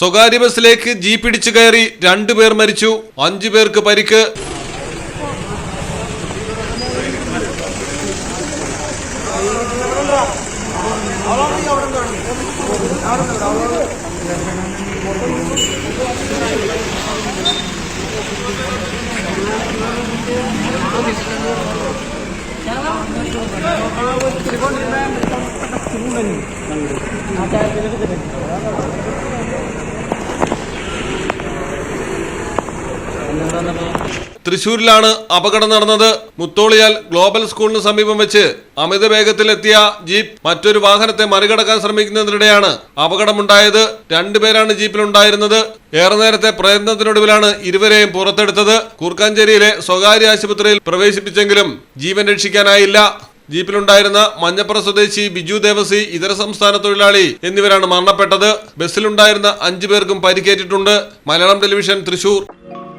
സ്വകാര്യ ബസ്സിലേക്ക് ജീപ്പ് ഇടിച്ചു കയറി രണ്ടുപേർ മരിച്ചു. അഞ്ചു പേർക്ക് പരിക്ക്. തൃശൂരിലാണ് അപകടം നടന്നത്. മുത്തോളിയാൽ ഗ്ലോബൽ സ്കൂളിന് സമീപം വെച്ച് അമിത വേഗത്തിലെത്തിയ ജീപ്പ് മറ്റൊരു വാഹനത്തെ മറികടക്കാൻ ശ്രമിക്കുന്നതിനിടെയാണ് അപകടമുണ്ടായത്. രണ്ടുപേരാണ് ജീപ്പിലുണ്ടായിരുന്നത്. ഏറെ നേരത്തെ പ്രയത്നത്തിനൊടുവിലാണ് ഇരുവരെയും പുറത്തെടുത്തത്. കൂർക്കാഞ്ചേരിയിലെ സ്വകാര്യ ആശുപത്രിയിൽ പ്രവേശിപ്പിച്ചെങ്കിലും ജീവൻ രക്ഷിക്കാനായില്ല. ജീപ്പിലുണ്ടായിരുന്ന മഞ്ഞപ്പുറ സ്വദേശി ബിജു ദേവസി ഇതര സംസ്ഥാന തൊഴിലാളി എന്നിവരാണ് മരണപ്പെട്ടത്. ബസ്സിലുണ്ടായിരുന്ന അഞ്ചു പേർക്കും പരിക്കേറ്റിട്ടുണ്ട്. Malayalam television Thrissur.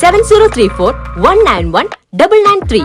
seven zero three four one nine one double nine three